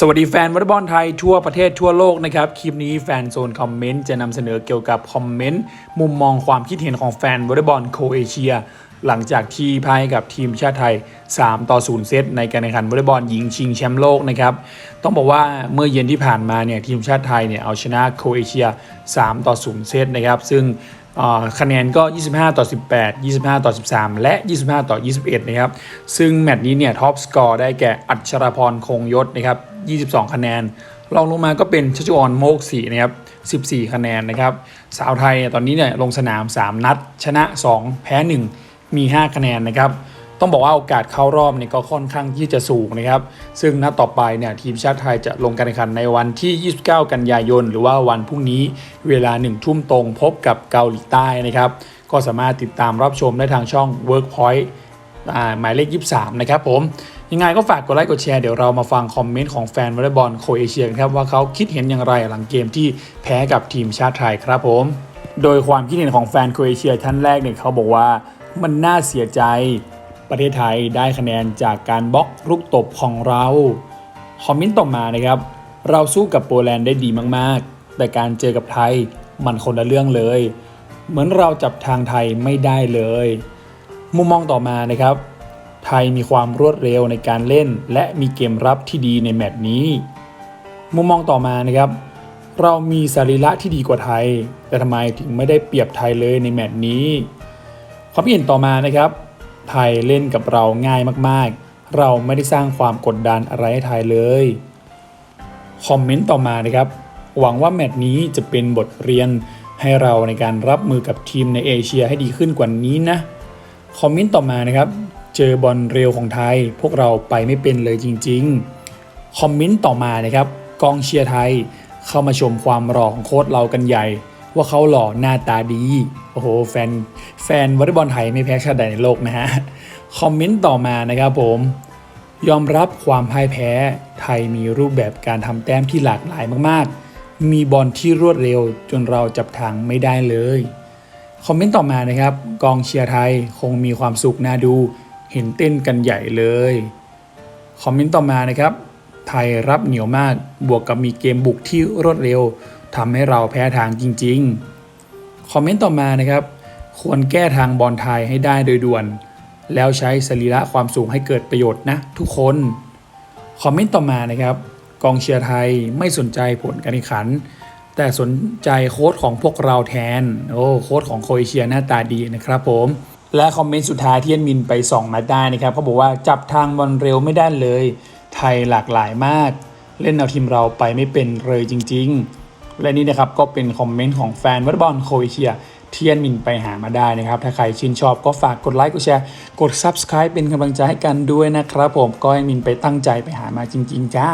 สวัสดีแฟนวอลเลย์บอลไทยทั่วประเทศทั่วโลกนะครับ คลิปนี้แฟนโซนคอมเมนต์จะนำเสนอเกี่ยวกับคอมเมนต์มุมมองความคิดเห็นของแฟนวอลเลย์บอลโคเอเชีย หลังจากที่พ่ายกับทีมชาติไทย 3 ต่อ 0 เซตในการแข่งขันวอลเลย์บอลหญิงชิงแชมป์โลกนะครับ ต้องบอกว่าเมื่อเย็นที่ผ่านมาเนี่ยทีมชาติไทยเนี่ยเอาชนะโคเอเชีย 3 ต่อ 0 เซตนะครับ ซึ่งคะแนนก็ 25 ต่อ 18 25 ต่อ 13 และ 25 ต่อ 21 นะครับ ซึ่งแมตช์นี้เนี่ยท็อปสกอร์ได้แก่อัชรพรคงยศนะครับ 22 คะแนนรองลงมาก็เป็นชัชวอนโมกศรีนะครับ14 คะแนนนะครับ สาวไทยเนี่ยตอนนี้เนี่ยลงสนาม 3 นัด ชนะ 2 แพ้ 1 มี 5 คะแนนนะครับ ต้องบอกว่าโอกาสเข้ารอบเนี่ยก็ค่อนข้างที่จะสูงนะครับ ซึ่งนัดต่อไปเนี่ยทีมชาติไทยจะลงการแข่งขันในวันที่ 29 กันยายน หรือว่าวันพรุ่งนี้เวลา 1 ทุ่มตรงพบกับเกาหลีใต้นะครับ ก็สามารถติดตามรับชมได้ทางช่อง Workpoint หมายเลข 23 นะครับผม ยังไงก็ฝากกดไลค์กดแชร์เดี๋ยวเรามาฟังคอมเมนต์ของแฟนวอลเลย์บอลโคเอเชียกันครับว่าเขาคิดเห็นอย่างไรหลังเกมที่แพ้กับทีมชาติไทยครับผม โดยความคิดเห็นของแฟนโคเอเชียท่านแรกเนี่ยเขาบอกว่ามันน่าเสียใจประเทศไทยได้คะแนนจากการบล็อกลูกตบของเราคอมเมนต์ต่อมานะครับเราสู้กับโปแลนด์ได้ดีมากๆ แต่การเจอกับไทยมันคนละเรื่องเลย เหมือนเราจับทางไทยไม่ได้เลย มุมมองต่อมานะครับ ไทยมีความรวดเร็วในการเล่น และมีเกมรับที่ดีในแมตช์นี้ มุมมองต่อมานะครับ เรามีสรีระที่ดีกว่าไทย แต่ทำไมถึงไม่ได้เปรียบไทยเลยในแมตช์นี้ ความคิดเห็นต่อมานะครับ ไทยเล่นกับเราง่ายมากๆ เราไม่ได้สร้างความกดดันอะไรให้ไทยเลยคอมเมนต์ต่อมานะครับ หวังว่าแมตช์นี้จะเป็นบทเรียนให้เราในการรับมือกับทีมในเอเชียให้ดีขึ้นกว่านี้นะ คอมเมนต์ต่อมานะครับ เจอบอลเร็วของไทย พวกเราไปไม่เป็นเลยจริง ๆ คอมเมนต์ต่อมานะครับกองเชียร์ไทยเข้ามาชมความหล่อของโค้ชเรากันใหญ่ ว่าเขาหล่อหน้าตาดี โอ้โห แฟนแฟนวอลเลย์บอลไทยไม่แพ้ชาติใดในโลกนะฮะ คอมเมนต์ต่อมานะครับผม ยอมรับความพ่ายแพ้ไทยมีรูปแบบการทำแต้มที่หลากหลายมากๆ มีบอลที่รวดเร็วจนเราจับทางไม่ได้เลย คอมเมนต์ต่อมานะครับ กองเชียร์ไทยคงมีความสุขน่าดู เห็นเต้นกันใหญ่เลย คอมเมนต์ต่อมานะครับ ไทยรับเหนียวมากบวกกับมีเกมบุกที่รวดเร็วทำให้เราแพ้ทางจริง ๆ คอมเมนต์ต่อมานะครับ ควรแก้ทางบอลไทยให้ได้โดยด่วน แล้วใช้สรีระความสูงให้เกิดประโยชน์นะทุกคน คอมเมนต์ต่อมานะครับ กองเชียร์ไทยไม่สนใจผลการแข่งขัน แต่สนใจโค้ดของพวกเราแทน โอ้โค้ดของโครเอเชียหน้าตาดีนะครับผมและคอมเมนต์สุดท้ายที่แอดมินไปส่องมาได้นะครับเขาบอกว่าจับทางบอลเร็วไม่ได้เลย ไทยหลากหลายมาก เล่นเอาทีมเราไปไม่เป็นเลยจริง ๆ และนี่นะครับก็เป็นคอมเมนต์ของแฟนวอลเลย์บอลโครเอเชียเที่แอดมินไปหามาได้นะครับ ถ้าใครชื่นชอบก็ฝากกดไลค์กดแชร์ กด Subscribe เป็นกำลังใจให้กันด้วยนะครับผมก็แอดมินไปตั้งใจไปหามาจริง ๆ จ้า